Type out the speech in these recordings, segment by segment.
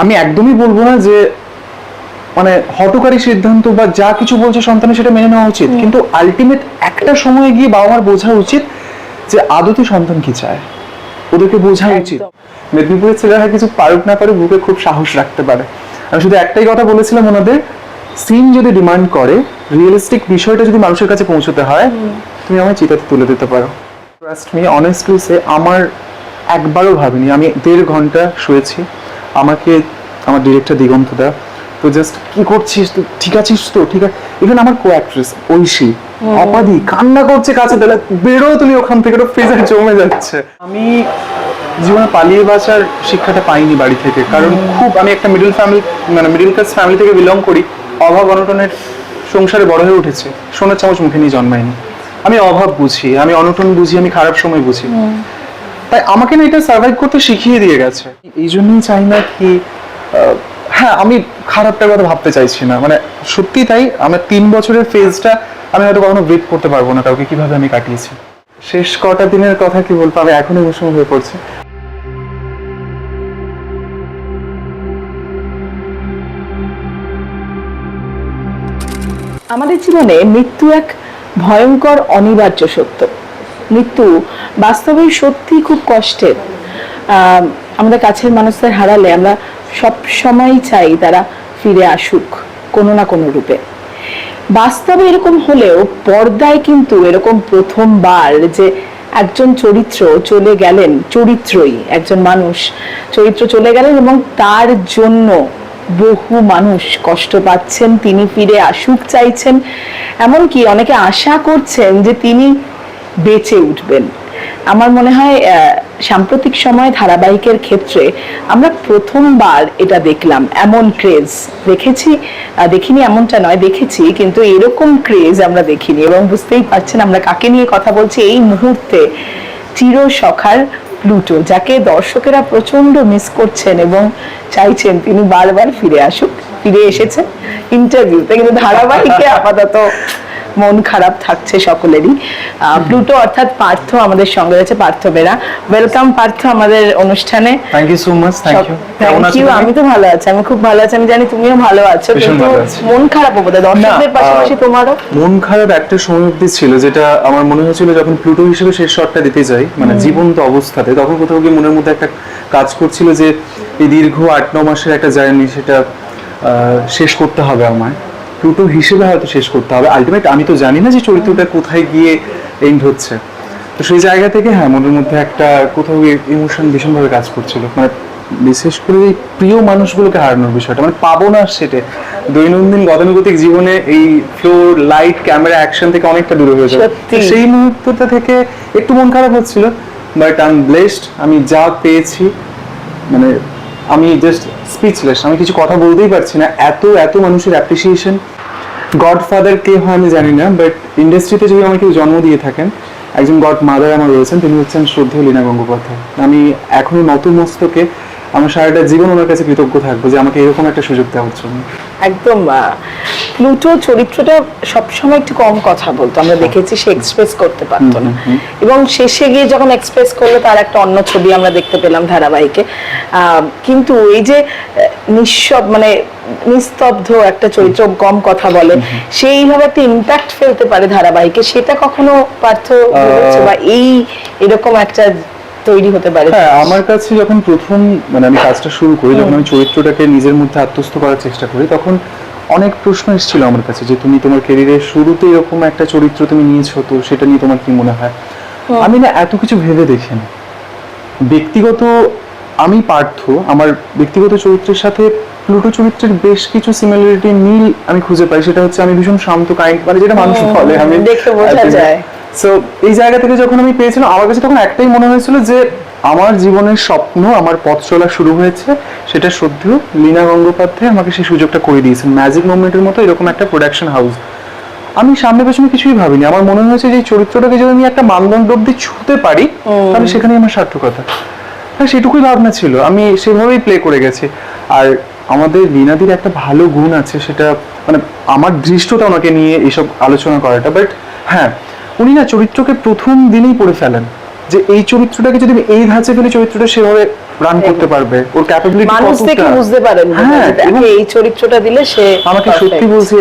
আমি একদমই বলব না যে মানে হটকারী সিদ্ধান্ত বা যা কিছু বলছে সন্তানের সেটা মেনে নেওয়া উচিত। কিন্তু আলটিমেট একটা সময় গিয়ে বাবা মার বোঝা উচিত যে আদতে সন্তান কি চায়। ওদেরকে বোঝা উচিত। মেদিনীপুরের ছেলেরা কিছু পারুক না পারে বুকে খুব সাহস রাখতে পারে। আমি শুধু একটাই কথা বলেছিলাম ওনাদের সিন যদি ডিমান্ড করে রিয়েলিস্টিক বিষয়টা যদি মানুষের কাছে পৌঁছতে হয় তুমি আমায় চিতাতে তুলে দিতে পারো। ট্রাস্ট মি অনেস্টলি সে আমার একবারও ভাবিনি। আমি দেড় ঘণ্টা শুয়েছি। আমাকে আমার ডিরেক্টর দিগন্ত দা তো জাস্ট কি করছিস তুই? ঠিক আছিস তো? ঠিক আছে ইভেন আমার কো অ্যাক্ট্রেস ঐশী অপাদি কান্না করছে কাছে তাহলে বেরো তুমি ওখান থেকে ওটা ফ্রিজে জমে যাচ্ছে। আমি জীবনে পালিয়ে বাঁচার শিক্ষাটা পাইনি বাড়ি থেকে কারণ খুব আমি একটা মিডল ফ্যামিলি মানে মিডল ক্লাস ফ্যামিলি থেকে বিলং করি অভাব অনটনের সংসারে বড় হয়ে উঠেছে সোনার চামচ মুখে নিয়ে জন্মায়নি। আমি অভাব বুঝি আমি অনটন বুঝি আমি খারাপ সময় বুঝি। তাই আমাকে না এটা সার্ভাইভ করতে শিখিয়ে দিয়ে গেছে। এই জন্যই চাই না কি হ্যাঁ আমি খারাপটার কথা ভাবতে চাইছি না। মানে সত্যি তাই, আমার তিন বছরের ফেজটা আমি হয়তো কখনো ওয়েট করতে পারব না কাউকে, কীভাবে আমি কাটিয়েছি। শেষ কটা দিনের কথা কি বলব, আমি এখন ইমোশনাল হয়ে পড়ছি। আমাদের জীবনে মৃত্যু এক ভয়ঙ্কর, অনিবার্য সত্য। মৃত্যু বাস্তবে সত্যি খুব কষ্টের। আমাদের কাছের মানুষদের হারালে আমরা সব সময় চাই তারা ফিরে আসুক কোনো না কোনো রূপে। বাস্তবে এরকম হলেও পর্দায় কিন্তু এরকম প্রথমবার যে একজন চরিত্র চলে গেলেন, চরিত্রই একজন মানুষ, চরিত্র চলে গেলেন এবং তার জন্য বহু মানুষ কষ্ট পাচ্ছেন, তিনি ফিরে আসুক চাইছেন। এমনকি অনেকে আশা করছেন যে তিনি বেঁচে উঠবেন। আমার মনে হয় সাম্প্রতিক সময় ধারাবাহিকের ক্ষেত্রে আমরা প্রথমবার এটা দেখলাম। এমন ক্রেজ দেখেছি দেখিনি এমনটা নয়, দেখেছি, কিন্তু এরকম ক্রেজ আমরা দেখিনি এবং বুঝতেই পারছেন আমরা কাকে নিয়ে কথা বলছি। এই মুহূর্তে চির সখার প্লুটো, যাকে দর্শকেরা প্রচণ্ড মিস করছেন এবং চাইছেন তিনি বারবার ফিরে আসুক, ফিরে এসেছেন ইন্টারভিউতে কিন্তু ধারাবাহিকে আপাতত মন খারাপ থাকছে সকলেরই। প্লুটো অর্থাৎ পার্থ আমাদের সঙ্গে রয়েছে পার্থ বেরা। ওয়েলকাম পার্থ আমাদের অনুষ্ঠানে। Thank you so much thank you thank you আমি তো ভালো আছি আমি খুব ভালো আছি আমি জানি তুমিও ভালো আছো কিন্তু মন খারাপ হবে দর্শকদের পাশাপাশি তোমারও? মন খারাপ একটা সময় অব্দি ছিল যেটা আমার মনে হয়েছিল যখন প্লুটো হিসেবে শেষ শটটা দিতে যাই মানে জীবন্ত অবস্থাতে তখন কোথাও গিয়ে মনের মধ্যে একটা কাজ করছিল যে এই দীর্ঘ আট ন মাসের একটা জার্নি সেটা আহ, শেষ করতে হবে আমায়। প্লুটো হিসেবে হয়তো শেষ করতে হবে। আলটিমেট আমি তো জানি না যে চরিত্রটা কোথায় গিয়ে এন্ড হচ্ছে। তো সেই জায়গা থেকে হ্যাঁ মনের মধ্যে একটা কোথাও ইমোশন ভীষণভাবে কাজ করছিল। মানে বিশেষ করে এই প্রিয় মানুষগুলোকে হারানোর বিষয়টা। মানে পাবো না সেটা। দৈনন্দিন গতানুগতিক জীবনে এই ফ্লোর লাইট ক্যামেরা অ্যাকশন থেকে অনেকটা দূরে হয়ে যাবে। তো সেই মুহূর্তটা থেকে একটু মন খারাপ হচ্ছিল। বাট আই এম ব্লেসড আমি যা পেয়েছি মানে আমি জাস্ট স্পিচলেস আমি কিছু কথা বলতেই পারছি না। এত এত মানুষের অ্যাপ্রিসিয়েশন গডফাদার কে হয় আমি জানি না বাট ইন্ডাস্ট্রিতে যদি আমাকে কেউ জন্ম দিয়ে থাকেন, একজন গড মাদার আমার রয়েছেন, তিনি হচ্ছেন শ্রদ্ধেয় লীনা গঙ্গোপাধ্যায়। আমি এখনও মস্তকে, আমার সারাটা জীবন ওনার কাছে কৃতজ্ঞ থাকব যে আমাকে এরকম একটা সুযোগ দেওয়ার জন্য। একদম প্লুটো চরিত্রটা সবসময় একটু কম কথা বলতো। আমরা দেখেছি সে এক্সপ্রেস করতে পারতো না। এবং শেষে গিয়ে যখন এক্সপ্রেস করল তার একটা অন্য ছবি আমরা দেখতে পেলাম ধারাবাহিকে। আহ, কিন্তু এই যে নিঃশব মানে নিস্তব্ধ একটা চরিত্র কম কথা বলে সেইভাবে একটা ইম্প্যাক্ট ফেলতে পারে ধারাবাহিকে। সেটা কখনো পার্থ বা এই এরকম একটা তৈরি হতে পারে। হ্যাঁ আমার কাছে যখন প্রথম মানে আমি কাজটা শুরু করি যখন আমি চরিত্রটাকে নিজের মধ্যে আত্মস্থ করার চেষ্টা করি তখন অনেক প্রশ্ন এসেছিল আমার কাছে যে তুমি তোমার ক্যারিয়ারের শুরুতে এরকম একটা চরিত্র তুমি নিয়েছো তো সেটা নিয়ে তোমার কি মনে হয়? আমি না এত কিছু ভেবে দেখিনি। ব্যক্তিগত আমি পার্থ আমার ব্যক্তিগত চরিত্রের সাথে প্লুটো চরিত্রের বেশ কিছু সিমিলারিটি মিল আমি খুঁজে পাই সেটা হচ্ছে আমি ভীষণ শান্ত কাইন্ড মানে যেটা মানুষ বলে আমি দেখে বোঝা যায়। সো এই জায়গা থেকে যখন আমি পেয়েছিলাম আমার কাছে তখন একটাই মনে হয়েছিল যে আমার জীবনের স্বপ্ন আমার পথ চলা শুরু হয়েছে সেটা সত্যিও লীনা গঙ্গোপাধ্যায় আমাকে সেই সুযোগটা করে দিয়েছেন। ম্যাজিক মুভমেন্টের মতো এরকম একটা প্রোডাকশন হাউস আমি সামনে পেছনে কিছুই ভাবিনি। আমার মনে হয়েছে যে চরিত্রটাকে যদি আমি একটা মানদণ্ড অব্দি ছুতে পারি তাহলে সেখানেই আমার সার্থকতা। হ্যাঁ সেটুকুই ভাবনা ছিল। আমি সেভাবেই প্লে করে গেছি। আর আমাদের লীনাদির একটা ভালো গুণ আছে সেটা মানে আমার দৃষ্টটা ওনাকে নিয়ে এসব আলোচনা করাটা। বাট হ্যাঁ উনি না চরিত্রকে প্রথম দিনেই পড়ে ফেলেন। যে এই চরিত্রটাকে যদি এই ধাঁচে ফেলি চরিত্রটা সেভাবে রান করতে পারবে ওর ক্যাপাবিলিটি মানুষ দেখে বুঝতে পারেন হ্যাঁ এই চরিত্রটা দিলে সে আমাকে সত্যি বলছি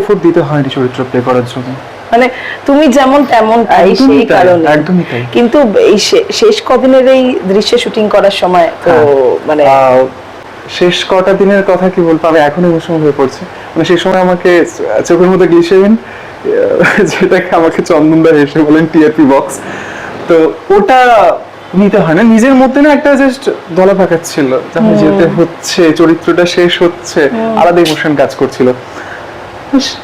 এফোর্ট দিতে হয়নি চরিত্র প্লে করার জন্য। মানে তুমি যেমন তেমন তাই সেই কারণে। একদমই তাই। কিন্তু এই শেষ কদিনের এই দৃশ্যে শুটিং করার সময় তো হ্যাঁ। মানে শেষ কটা দিনের কথা কি বলব? আমি এখন ইমোশনাল হয়ে পড়ছে। মানে সেই সময় আমাকে চোখের মধ্যে গ্লিসেরিন যেটাকে আমাকে চন্দনদা এসে বলেন টিআরপি বক্স তো ওটা নিতে হয় না। নিজের মধ্যে না একটা জাস্ট দলা পাকাচ্ছিল যখন যেতে হচ্ছে চরিত্রটা শেষ হচ্ছে আলাদা ইমোশন কাজ করছিল।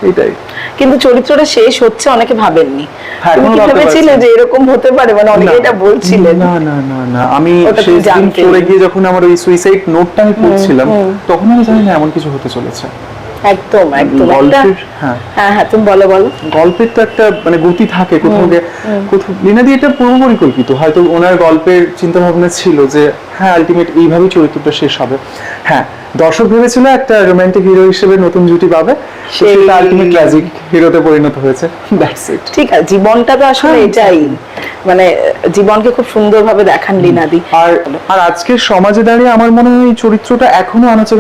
এটাই। কিন্তু চরিত্রটা শেষ হচ্ছে অনেকে ভাবেননি। হ্যাঁ, তুমি কি ভেবেছিলে যে এরকম হতে পারে? মানে অনেকে এটা বলছিলেন। না না না না। আমি তুমি দিন। ফ্লোরে গিয়ে যখন আমার ওই সুইসাইড নোটটা আমি পড়ছিলাম তখন আমি জানি না এমন কিছু হতে চলেছে। একদম একদম। গল্পের হ্যাঁ। হ্যাঁ হ্যাঁ তুমি বলো বলো। গল্পের তো একটা মানে গতি থাকে কোথাও কোথাও লীনাদি এটা পূর্ব পরিকল্পিত। হয়তো ওনার গল্পের চিন্তা ভাবনা ছিল যে হ্যাঁ আলটিমেট এইভাবেই চরিত্রটা শেষ হবে। হ্যাঁ দর্শক ভেবেছিল একটা রোমান্টিক হিরো হিসেবে নতুন জুটি পাবে সেটা আলটিমেট ট্র্যাজিক হিরোতে পরিণত হয়েছে। দ্যাটস ইট ঠিক আছে জীবনটা তো আসলে হ্যাঁ, এটাই। মানে জীবনকে খুব সুন্দরভাবে দেখান লীনাদি আর আর আজকের সমাজে দাঁড়িয়ে আমার মনে হয় এই চরিত্রটা এখনও আনাচে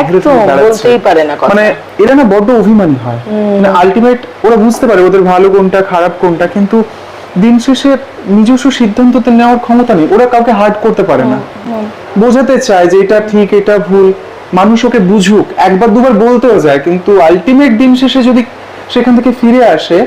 একদম বলতেই পারে না মানে এরা না বড্ড অভিমানী হয়। মানে আলটিমেট ওরা বুঝতে পারে ওদের ভালো কোনটা খারাপ কোনটা কিন্তু দিন শেষে নিজস্ব সিদ্ধান্ত তো নেওয়ার ক্ষমতা নেই। ওরা কাউকে হার্ট করতে পারে না। বোঝাতে চায় যে এটা ঠিক এটা ভুল। মানুষ ওকে বুঝুক একবার দুবার বলতেও যায় কিন্তু আলটিমেট দিন শেষে যদি সেখান থেকে ফিরে আসে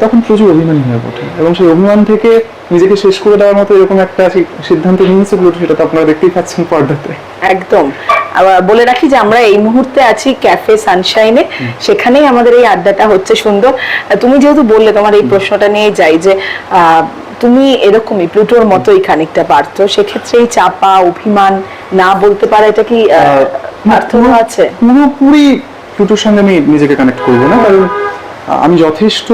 তখন প্রচুর অভিমানী হয়ে ওঠে। এবং সেই অভিমান থেকে নিজেকে শেষ করে দেওয়ার মতো এরকম একটা সিদ্ধান্ত নিয়েছে প্লুটো সেটা তো আপনারা দেখতেই পাচ্ছেন পর্দাতে। একদম। আবার বলে রাখি যে আমরা এই মুহূর্তে আছি ক্যাফে সানশাইনে সেখানেই আমাদের এই আড্ডাটা হচ্ছে সুন্দর। তুমি যেহেতু বললে তোমার এই প্রশ্নটা নিয়ে যাই যে আহ, তুমি এরকমই প্লুটোর মতোই খানিকটা পারতো সেক্ষেত্রে এই চাপা অভিমান না বলতে পারা এটা কি পার্থক্য আছে? পুরোপুরি প্লুটোর সঙ্গে আমি নিজেকে কানেক্ট করব না কারণ আমি যথেষ্ট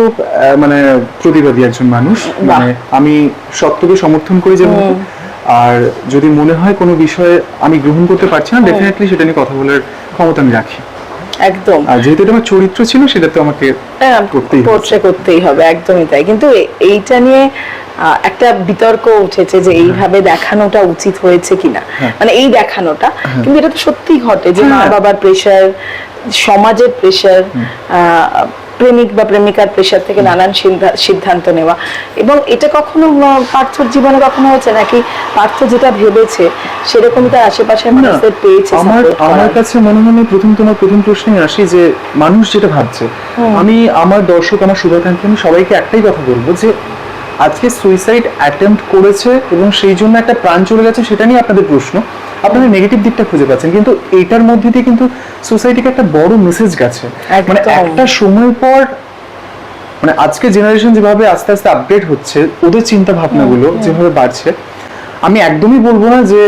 মানে প্রতিবাদী একজন মানুষ। মানে আমি সত্যকে সমর্থন করি যেমন আর যদি মনে হয় কোনো বিষয়ে আমি গ্রহণ করতে পারছি না ডেফিনেটলি সেটা নিয়ে কথা বলার ক্ষমতা আমি রাখি। একদম। আর যেহেতু এটা আমার চরিত্র ছিল সেটা তো আমাকে করতেই পোর্ট্রে করতেই হবে একদমই তাই। কিন্তু এইটা নিয়ে একটা বিতর্ক উঠেছে যে এইভাবে দেখানোটা উচিত হয়েছে কিনা। মানে এই দেখানোটা কিন্তু এটা তো সত্যি ঘটে যে মা হ্যাঁ। বাবার প্রেশার সমাজের প্রেশার প্রেমিক বা প্রেমিকার প্রেশার থেকে নানান সিদ্ধান্ত নেওয়া। এবং এটা কখনো পার্থর জীবনে কখনো হয়েছে নাকি পার্থ যেটা ভেবেছে সেরকমই তার আশেপাশের মানুষদের পেয়েছে আমার আমার কাছে মনে হয় প্রথম তোমার প্রথম প্রশ্নে আসি যে মানুষ যেটা ভাবছে। আমি আমার দর্শক আমার শুভাকাঙ্ক্ষী আমি সবাইকে একটাই কথা বলব যে আজকে সুইসাইড অ্যাটেম্প্ট করেছে এবং সেই জন্য একটা প্রাণ চলে গেছে সেটা নিয়ে আপনাদের প্রশ্ন। আপনারা নেগেটিভ দিকটা খুঁজে পাচ্ছেন কিন্তু এইটার মধ্যে দিয়ে কিন্তু সোসাইটিকে একটা বড় মেসেজ গেছে। মানে একটা সময় পর মানে আজকে জেনারেশন যেভাবে আস্তে আস্তে আপডেট হচ্ছে ওদের চিন্তা ভাবনাগুলো যেভাবে বাড়ছে আমি একদমই বলব না যে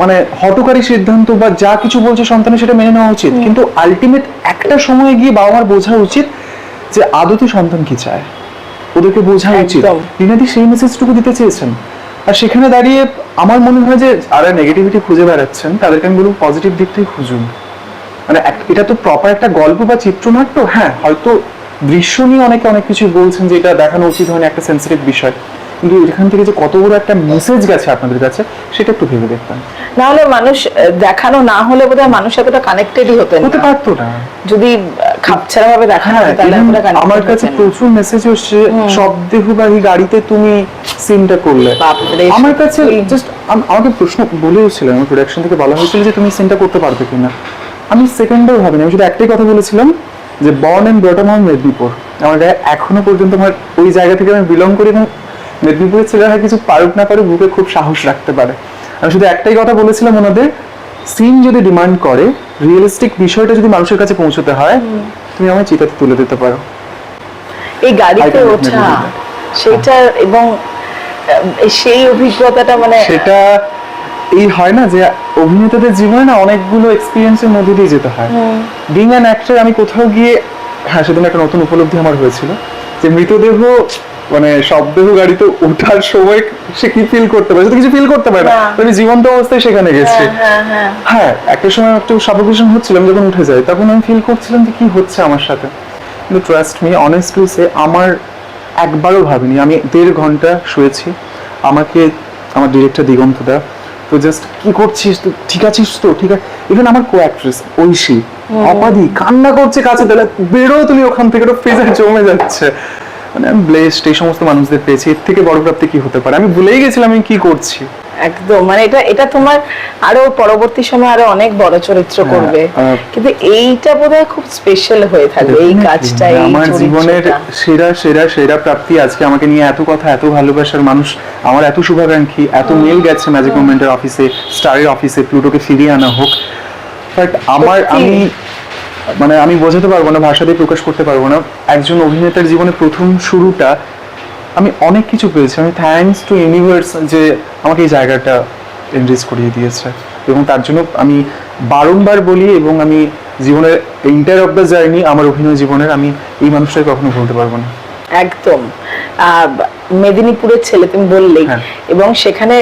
মানে হটকারী সিদ্ধান্ত বা যা কিছু বলছে সন্তানের সেটা মেনে নেওয়া উচিত কিন্তু আলটিমেট একটা সময় গিয়ে বাবা মার বোঝা উচিত যে আদতে সন্তান কি চায়। ওদেরকে বোঝা উচিত। রিনাদি সেই মেসেজটুকু দিতে চেয়েছেন। আর সেখানে দাঁড়িয়ে আমার মনে হয় যে যারা নেগেটিভিটি খুঁজে বেড়াচ্ছেন, তাদেরকে আমি বলব পজিটিভ দিক থেকে খুঁজুন। মানে এটা তো প্রপার একটা গল্প বা চিত্রনাট্য? হ্যাঁ হয়তো দৃশ্য নিয়ে অনেকে অনেক কিছু বলছেন যে এটা দেখানো উচিত হয়নি, একটা সেন্সিটিভ বিষয়। কিন্তু এখান থেকে যে কত বড় একটা মেসেজ গেছে আপনাদের কাছে সেটা একটু ভেবে দেখতাম। না হলে মানুষ দেখানো না হলে বোধহয় মানুষ এতটা কানেক্টেডই হতেন হতে পারতো না। যদি খাপছাড়া ভাবে দেখানো হয় তাহলে even এতটা আমার কাছে প্রচুর মেসেজ এসছে শব্দেহবাহী গাড়িতে তুমি সিনটা করলে। আমার কাছে। জাস্ট আমাকে প্রশ্ন বলেওছিল আমার প্রোডাকশন থেকে বলা হয়েছিল যে তুমি সিনটা করতে পারবে কিনা। আমি সেকেন্ডেও ভাবিনি আমি শুধু একটাই কথা বলেছিলাম যে বর্ন এন্ড ব্রটন আমার মেদিনীপুর আমার গায়ে এখনও পর্যন্ত আমার ওই জায়গা থেকে আমি বিলং করি এবং মেদিনীপুরের ছেলেরা কিছু পারুক না পারুক বুকে খুব সাহস রাখতে পারে। আমি শুধু একটাই কথা বলেছিলাম ওনাদের সিন যদি ডিমান্ড করে রিয়েলিস্টিক বিষয়টা যদি মানুষের কাছে পৌঁছতে হয় তুমি আমায় চিতাতে তুলে দিতে পারো। এই গাড়িতে ওঠা সেটা এবং সেই অভিজ্ঞতাটা মানে সেটা এই হয় না যে অভিনেতাদের জীবনে না অনেকগুলো এক্সপিরিয়েন্সের মধ্যে দিয়ে যেতে হয়। বিং অ্যান অ্যাক্টর আমি কোথাও গিয়ে হ্যাঁ সেদিন একটা নতুন উপলব্ধি আমার হয়েছিল যে মৃতদেহ মানে শবদেহ গাড়িতে ওঠার সময় সে কি ফিল করতে পারে? কিছু ফিল করতে পারে না। না। আমি জীবন্ত অবস্থায় সেখানে গেছি। হ্যাঁ হ্যাঁ হ্যাঁ। একটা সময় একটু সাফোকেশন হচ্ছিলাম যখন উঠে যাই তখন আমি ফিল করছিলাম যে কি হচ্ছে আমার সাথে। কিন্তু ট্রাস্ট মি অনেস্টলি সে আমার একবারও ভাবিনি। আমি দেড় ঘণ্টা শুয়েছি। আমাকে আমার ডিরেক্টর দিগন্ত দা তো জাস্ট কি করছিস? তো ঠিক আছিস তো? ঠিক আছে ইভেন আমার কো অ্যাক্ট্রেস ঐশী অপাদি কান্না করছে কাছে তাহলে বেরো তুমি ওখান থেকে ওটা ফ্রিজে জমে যাচ্ছে। মানে আমি ব্লেসড এই সমস্ত মানুষদের পেয়েছি। এর থেকে বড় প্রাপ্তি কি হতে পারে? আমি ভুলেই গেছিলাম আমি কি করছি। একদম মানে এটা এটা তোমার আরও পরবর্তী সময় আরও অনেক বড় চরিত্র হ্যাঁ, করবে। কিন্তু এইটা বোধহয় খুব স্পেশাল হয়ে থাকবে এই কাজটা আমার জীবনের সেরা সেরা সেরা প্রাপ্তি আজকে আমাকে নিয়ে এত কথা এত ভালোবাসার মানুষ আমার এত শুভাকাঙ্ক্ষী এত মেল গেছে ম্যাজিক মুভমেন্টের অফিসে স্টারের অফিসে প্লুটোকে ফিরিয়ে আনা হোক। বাট আমার আমি মানে আমি বোঝাতে পারব না, ভাষা দিয়ে প্রকাশ করতে পারব না। একজন অভিনেতার জীবনে প্রথম শুরুটা আমি অনেক কিছু পেয়েছি। আমি থ্যাংকস টু ইউনিভার্স যে আমাকে এই জায়গাটা এনরিচ করিয়ে দিয়েছে। এবং তার জন্য আমি বারংবার বলি এবং আমি জীবনের ইন্টার অফ দ্য জার্নি আমার অভিনয় জীবনের আমি এই মানুষটাকে কখনো ভুলতে পারব না। একদম। মেদিনীপুরের ছেলে তুমি বললেই। হ্যাঁ। এবং সেখানে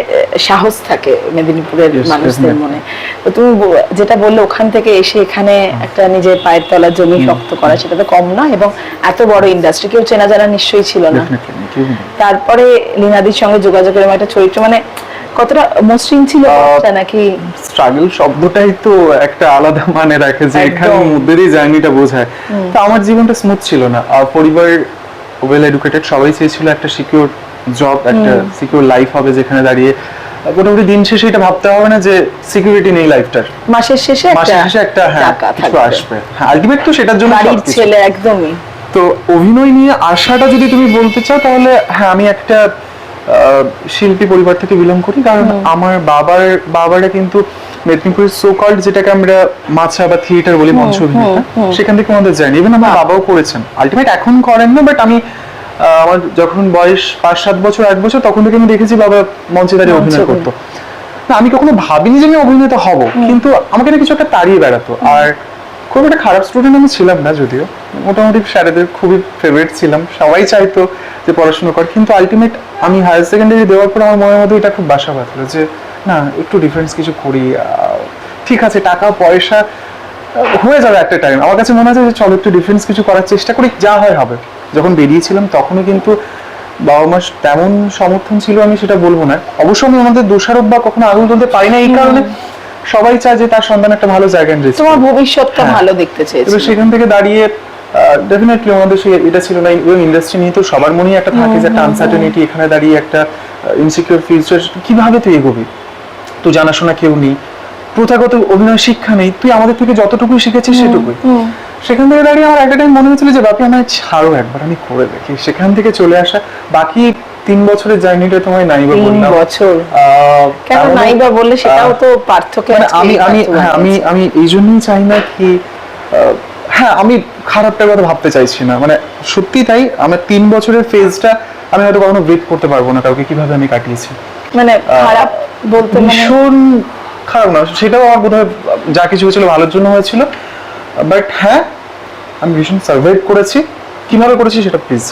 সাহস থাকে মেদিনীপুরের মানুষদের মনে। তো তুমি যেটা বললে ওখান থেকে এসে এখানে একটা নিজের পায়ের তলার জমি শক্ত করা সেটা তো কম নয় এবং এত বড় ইন্ডাস্ট্রি কেউ চেনা জানা নিশ্চয়ই ছিল না। তারপরে লীনাদির সঙ্গে যোগাযোগের এরকম একটা চরিত্র মানে কতটা মসৃণ ছিল নাকি? স্ট্রাগল শব্দটাই তো একটা আলাদা মানে রাখে যে। এখানে মধ্যে জার্নিটা বোঝায়। তো আমার জীবনটা স্মুথ ছিল না। আর পরিবার ওয়েল এডুকেটেড সবাই চেয়েছিল একটা সিকিউর জব একটা সিকিউর লাইফ হবে যেখানে দাঁড়িয়ে। মোটামুটি দিন শেষে এটা ভাবতে হবে না যে সিকিউরিটি নেই লাইফটার মাসের শেষে মাসে শেষে একটা হ্যাঁ কিছু আসবে। হ্যাঁ আলটিমেট তো সেটার জন্য বাড়ির ছেলে একদমই। তো অভিনয় নিয়ে আশাটা যদি তুমি বলতে চাও তাহলে হ্যাঁ আমি একটা শিল্পী পরিবার থেকে বিলং করি। কারণ আমার বাবার বাবারা কিন্তু মেদিনীপুরের সো কল্ড যেটাকে আমরা মাছা বা থিয়েটার বলি মঞ্চ অভিনেতা সেখান থেকে আমাদের যায়নি ইভেন আমার বাবাও করেছেন। আলটিমেট এখন করেন না বাট আমি আমার যখন বয়স পাঁচ সাত বছর বছর তখন থেকে আমি দেখেছি বাবা মঞ্চে দাঁড়িয়ে অভিনয় করতো। না আমি কখনো ভাবিনি যে আমি অভিনেতা হব কিন্তু আমাকে না কিছু একটা তাড়িয়ে বেড়াতো। আর খুব একটা খারাপ স্টুডেন্ট আমি ছিলাম না যদিও। মোটামুটি স্যারেদের খুবই ফেভারিট ছিলাম। সবাই চাইতো যে পড়াশোনা কর কিন্তু আলটিমেট আমি হায়ার সেকেন্ডারি দেওয়ার পর আমার মনের মধ্যে এটা খুব বাসা বাঁধলো যে না একটু ডিফারেন্স কিছু করি ঠিক আছে টাকা পয়সা হয়ে যাবে একটা টাইম আমার কাছে মনে আছে যে চলো একটু ডিফারেন্স কিছু করার চেষ্টা করি যা হয় হবে। যখন বেরিয়েছিলাম তখনও কিন্তু বাবা মার তেমন সমর্থন ছিল আমি সেটা বলব না। অবশ্য আমি আমাদের দোষারোপ বা কখনো আঙুল তুলতে পারি না এই কারণে সবাই চায় যে তার সন্তান একটা ভালো জায়গায় রয়েছে তোমার ভবিষ্যৎটা হ্যাঁ। ভালো দেখতে এবার চেয়েছিল। সেখান থেকে দাঁড়িয়ে ডেফিনেটলি আমাদের সেই এটা ছিল না ওই ইন্ডাস্ট্রি নিয়ে তো সবার মনেই একটা থাকে যে একটা আনসার্টেনিটি এখানে দাঁড়িয়ে একটা ইনসিকিউর ফিউচার কীভাবে তুই এগোবি? তো জানাশোনা কেউ নেই। প্রথাগত অভিনয় শিক্ষা নেই। তুই আমাদের থেকে যতটুকুই শিখেছিস সেটুকুই। সেখান থেকে দাঁড়িয়ে আমার একটা টাইম মনে হচ্ছিল যে বাপি আমায় ছাড়ো একবার আমি করে দেখি। সেখান থেকে চলে আসা বাকি তিন বছরের জার্নিটা তোমায় বললাম। বছর। কেন নাইবা বললে সেটাও তো পার্থক্য মানে আমি আমি হ্যাঁ, আমি আমি এই জন্যই চাই না কি হ্যাঁ আমি খারাপটার কথা ভাবতে চাইছি না। মানে সত্যি তাই আমার তিন বছরের ফেজটা আমি হয়তো কখনো ব্রেক করতে পারব না কাউকে। কীভাবে আমি কাটিয়েছি? মানে খারাপ বলতে মানে ভীষণ খারাপ না সেটাও আমার বোধহয় যা কিছু হয়েছিল ভালোর জন্য হয়েছিল। বাট হ্যাঁ আমি ভীষণ সার্ভাইভ করেছি। কীভাবে করেছি সেটা প্লিজ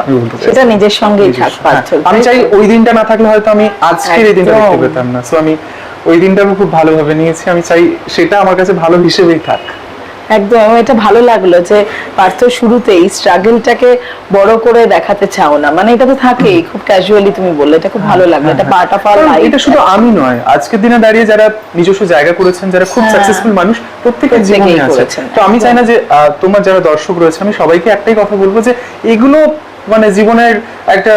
আমি বলতে চাই সেটা নিজের সঙ্গেই থাক হ্যাঁ, আমি চাই ওই দিনটা না থাকলে হয়তো আমি আজকের এই দিনটা দেখতে পেতাম না। সো আমি ওই দিনটা আমি খুব ভালোভাবে নিয়েছি। আমি চাই সেটা আমার কাছে ভালো হিসেবেই থাক। একদম আমার এটা ভালো লাগল যে পার্থ শুরুতেই স্ট্রাগলটাকে বড় করে দেখাতে চাও না। মানে এটা তো থাকেই খুব ক্যাজুয়ালি তুমি বললে এটা খুব ভালো লাগল এটা পার্ট অফ আর লাইফ এটা শুধু আমি নয় আজকের দিনে দাঁড়িয়ে যারা নিজস্ব জায়গা করেছেন যারা খুব হ্যাঁ। সাকসেসফুল মানুষ প্রত্যেকের জীবনে আছে। তো আমি চাই না যে তোমার যারা দর্শক রয়েছে আমি সবাইকে একটাই কথা বলব যে এগুলো মানে জীবনের একটা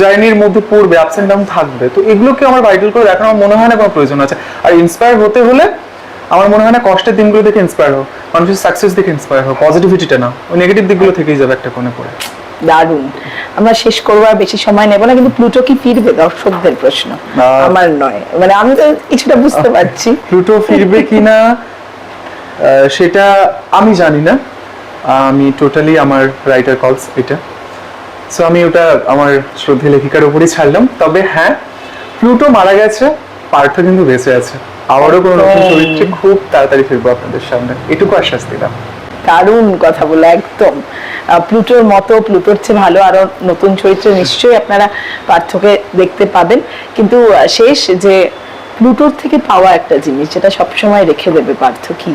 জার্নির মধ্যে পড়বে আপস এন্ড ডাউন থাকবে। তো এগুলোকে আমার ভাইটাল করে দেখার আমার মনে হয় না কোনো প্রয়োজন আছে। আর ইন্সপায়ার হতে হলে আমার মনে হয় না কষ্টের দিনগুলো দেখে ইন্সপায়ার হোক মানুষের সাকসেস দেখে ইন্সপায়ার হোক পজিটিভিটিটা না ওই নেগেটিভ দিকগুলো থেকেই যাবে একটা কোণে পড়ে। দারুণ। আমরা শেষ করব আর বেশি সময় নেব না কিন্তু প্লুটো কি ফিরবে? দর্শকদের প্রশ্ন। আমার নয়। মানে আমি তো কিছুটা বুঝতে পারছি। প্লুটো ফিরবে কিনা সেটা আমি জানি না। আমি টোটালি আমার রাইটার কলস এটা। সো আমি ওটা আমার শ্রদ্ধে লেখিকার উপরই ছাড়লাম। তবে হ্যাঁ প্লুটো মারা গেছে পার্থ কিন্তু বেঁচে আছে। আবারও কোনো নতুন চরিত্রে খুব তাড়াতাড়ি ফিরবো আপনাদের সামনে। এটুকু আশ্বাস দিলাম। দারুণ কথা বলে একদম প্লুটোর মতো প্লুটোর চেয়ে ভালো আরও নতুন চরিত্র নিশ্চয়ই আপনারা পার্থকে দেখতে পাবেন। কিন্তু শেষ যে প্লুটোর থেকে পাওয়া একটা জিনিস যেটা সবসময় রেখে দেবে পার্থ কি?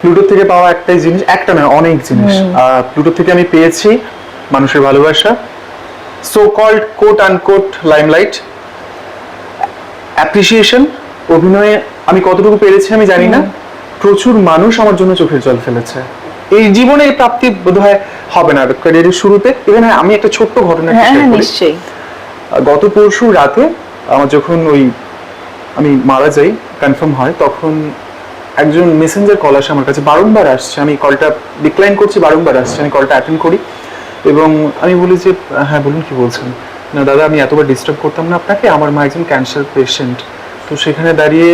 প্লুটোর থেকে পাওয়া একটাই জিনিস একটা নয় অনেক জিনিস। প্লুটো থেকে আমি পেয়েছি মানুষের ভালোবাসা so called quote unquote limelight appreciation অভিনয়ে আমি কতটুকু পেরেছি আমি জানি না। প্রচুর মানুষ আমার জন্য চোখের জল ফেলেছে। এই জীবনে এই প্রাপ্তি বোধহয় হবে না ক্যারিয়ারের শুরুতে। ইভেন আমি একটা ছোট্ট ঘটনা হ্যাঁ হ্যাঁ। নিশ্চয়ই। গত পরশু রাতে আমার যখন ওই আমি মারা যাই কনফার্ম হয় তখন একজন মেসেঞ্জার কল আসে আমার কাছে বারংবার আসছে। আমি কলটা ডিক্লাইন করছি বারংবার আসছে। আমি কলটা অ্যাটেন্ড করি এবং আমি বলি যে হ্যাঁ বলুন কি বলছেন? না দাদা আমি এতবার ডিস্টার্ব করতাম না আপনাকে। আমার মা একজন ক্যান্সার পেশেন্ট তো সেখানে দাঁড়িয়ে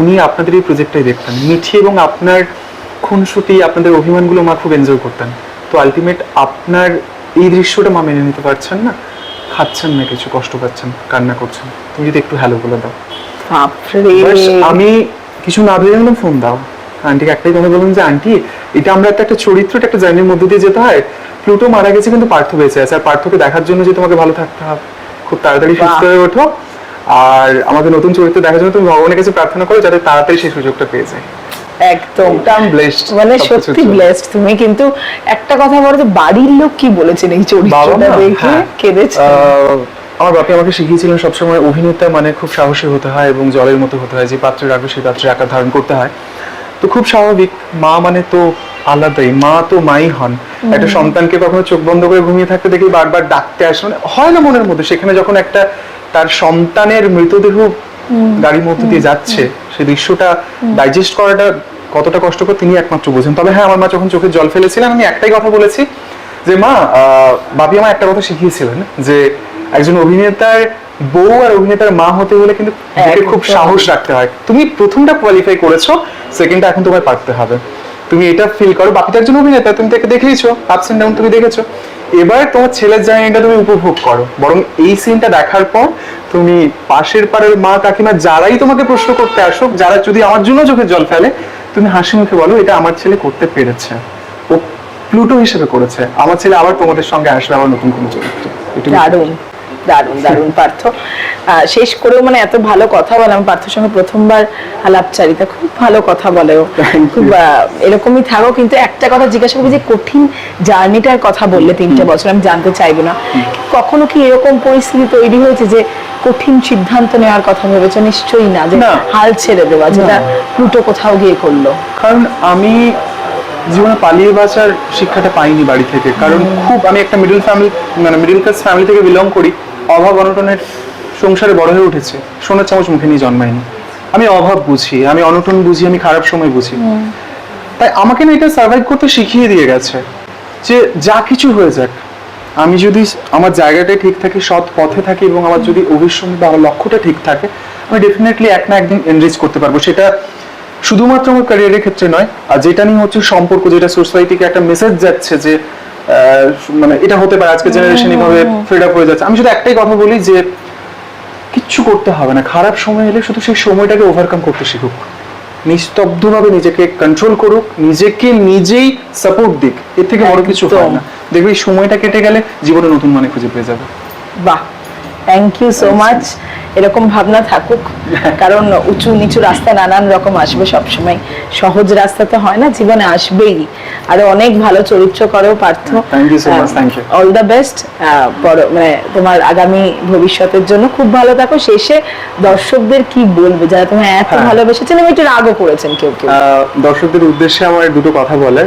উনি আপনাদের এই প্রজেক্টটাই দেখতেন। মিঠি এবং আপনার খুনসুটি আপনাদের অভিমানগুলো মা খুব এনজয় করতেন। তো আলটিমেট আপনার এই দৃশ্যটা মা মেনে নিতে পারছেন না? খাচ্ছেন না কিছু কষ্ট পাচ্ছেন কান্না করছেন। তুমি যদি একটু হ্যালো বলে দাও। আমি কিছু না ভেবে বললাম ফোন দাও। আন্টিকে একটাই কথা বললাম যে আন্টি এটা আমরা একটা একটা চরিত্র একটা জার্নির মধ্যে দিয়ে যেতে হয়। প্লুটো মারা গেছে কিন্তু পার্থ বেঁচে আছে। আর পার্থকে দেখার জন্য যে তোমাকে ভালো থাকতে হবে খুব তাড়াতাড়ি সুস্থ হয়ে ওঠো। আর আমাদের নতুন চরিত্র দেখার জন্য তুমি ভগবানের কাছে প্রার্থনা করো যাতে তাড়াতাড়ি সেই সুযোগটা পেয়ে যায়। একদম। মানে সত্যি ব্লেসড তুমি কিন্তু একটা কথা বলো তো বাড়ির লোক কি বলেছেন এই চরিত্রটা দেখে? হ্যাঁ। কেঁদেছে আমার বাপি আমাকে শিখিয়েছিলেন সবসময় অভিনেতা মানে খুব সাহসী হতে হয় এবং জলের মতো হতে হয় যে পাত্রে রাখবে সেই পাত্রে আকার ধারণ করতে হয়। তো খুব স্বাভাবিক মা মানে তো আলাদাই মা তো মাই হন। একটা সন্তানকে কখনো চোখ বন্ধ করে ঘুমিয়ে থাকতে দেখি বারবার ডাকতে আসে মানে হয় না মনের মধ্যে সেখানে যখন একটা তার সন্তানের মৃতদেহ গাড়ির মধ্যে দিয়ে যাচ্ছে সেই দৃশ্যটা ডাইজেস্ট করাটা কতটা কষ্টকর তিনি একমাত্র বোঝেন। তবে হ্যাঁ আমার মা যখন চোখে জল ফেলেছিলেন আমি একটাই কথা বলেছি যে মা আহ, বাপি আমার একটা কথা শিখিয়েছিলেন যে একজন অভিনেতার বউ আর অভিনেতার মা হতে হলে কিন্তু খুব সাহস রাখতে হয়। তুমি প্রথমটা কোয়ালিফাই করেছ সেকেন্ডটা এখন তোমায় পারতে হবে। তুমি এটা ফিল করো। বাপিটা একজন অভিনেতা, তুমি তাকে দেখেইছো আপস এন্ড ডাউন তুমি দেখেছ। এবার তোমার ছেলের জার্নিটা তুমি উপভোগ করো। বরং এই সিনটা দেখার পর তুমি পাশের পাড়ের মা, কাকিমা যারাই তোমাকে প্রশ্ন করতে আসুক, যারা যদি আমার জন্য চোখে জল ফেলে, তুমি হাসি মুখে বলো, এটা আমার ছেলে করতে পেরেছে। ও প্লুটো হিসেবে করেছে। আমার ছেলে আবার তোমাদের সঙ্গে আসবে আবার নতুন কোনো চরিত্র। দারুণ। দারুণ দারুণ পার্থ। শেষ করেও মানে এত ভালো কথা বলে আমি পার্থর সঙ্গে প্রথমবার আলাপচারিতা খুব ভালো কথা বলে ও খুব এরকমই থাকো কিন্তু একটা কথা জিজ্ঞাসা করবি যে কঠিন জার্নিটার কথা বললে তিনটে বছর আমি জানতে চাইব না। কখনো কি এরকম পরিস্থিতি তৈরি হয়েছে যে কঠিন সিদ্ধান্ত নেওয়ার কথা ভেবেছো? নিশ্চয়ই না যে না। হাল ছেড়ে দেওয়া যেটা প্লুটো কোথাও গিয়ে করল? কারণ আমি জীবনে পালিয়ে বাঁচার শিক্ষাটা পাইনি বাড়ি থেকে। কারণ খুব আমি একটা মিডল ফ্যামিলি মানে মিডল ক্লাস ফ্যামিলি থেকে বিলং করি। অভাব অনটনের সংসারে বড় হয়ে উঠেছে। সোনার চামচ মুখে নিয়ে জন্মায়নি। আমি অভাব বুঝি আমি অনটন বুঝি আমি খারাপ সময় বুঝি। তাই আমাকে না এটা সার্ভাইভ করতে শিখিয়ে দিয়ে গেছে যে যা কিছু হয়ে যাক আমি যদি আমার জায়গাটায় ঠিক থাকি সৎ পথে থাকি এবং আমার যদি অভিসন্ধি বা আমার লক্ষ্যটা ঠিক থাকে আমি ডেফিনেটলি এক না একদিন এনরিচ করতে পারব। সেটা শুধুমাত্র আমার ক্যারিয়ারের ক্ষেত্রে নয় আর যেটা নিয়ে হচ্ছে সম্পর্ক যেটা সোসাইটিকে একটা মেসেজ যাচ্ছে যে মানে এটা হতে পারে আজকে জেনারেশন এভাবে ফেড আপ হয়ে যাচ্ছে। আমি শুধু একটাই কথা বলি যে কিচ্ছু করতে হবে না। খারাপ সময় এলে শুধু সেই সময়টাকে ওভারকাম করতে শিখুক। নিস্তব্ধভাবে নিজেকে কন্ট্রোল করুক নিজেকে নিজেই সাপোর্ট দিক। এর থেকে বড় কিছু হয় না। দেখবে এই সময়টা কেটে গেলে জীবনে নতুন মানে খুঁজে পেয়ে যাবে। বাহ! থ্যাংক ইউ সো মাচ এরকম ভাবনা থাকুক কারণ উঁচু নিচু রাস্তা নানান রকম আসবে সবসময়। সহজ রাস্তাতে হয় না জীবনে আসবেই। আরও অনেক ভালো চরিত্র করো Partha. Thank you so much, thank you. All the best মানে তোমার আগামী ভবিষ্যতের জন্য খুব ভালো থাকো। শেষে দর্শকদের কি বলবে? যারা তোমায় এত হ্যাঁ। ভালোবেসেছেন এবং একটু রাগও করেছেন কেউ কেউ। দর্শকদের উদ্দেশ্যে আমার দুটো কথা বলে।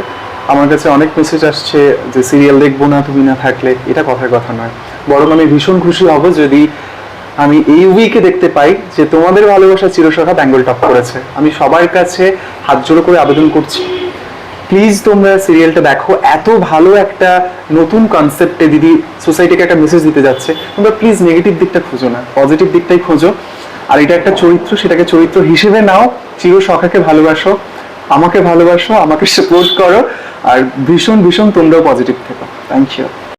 আমার কাছে অনেক মেসেজ আসছে যে সিরিয়াল দেখব না তুমি না থাকলে। এটা কথার কথা নয়। বরং আমি ভীষণ খুশি হব যদি আমি এই উইকে দেখতে পাই যে তোমাদের ভালোবাসা চিরসখা বেঙ্গল টপ করেছে। আমি সবার কাছে হাত জোড়ো করে আবেদন করছি। প্লিজ তোমরা সিরিয়ালটা দেখো। এত ভালো একটা নতুন কনসেপ্টে দিদি সোসাইটিকে একটা মেসেজ দিতে যাচ্ছে। তোমরা প্লিজ নেগেটিভ দিকটা খুঁজো না পজিটিভ দিকটাই খোঁজো। আর এটা একটা চরিত্র, সেটাকে চরিত্র হিসেবে নাও। চির সখাকে ভালোবাসো, আমাকে ভালোবাসো, আমাকে সাপোর্ট করো। আর ভীষণ ভীষণ তোমরাও পজিটিভ থেকো। Thank you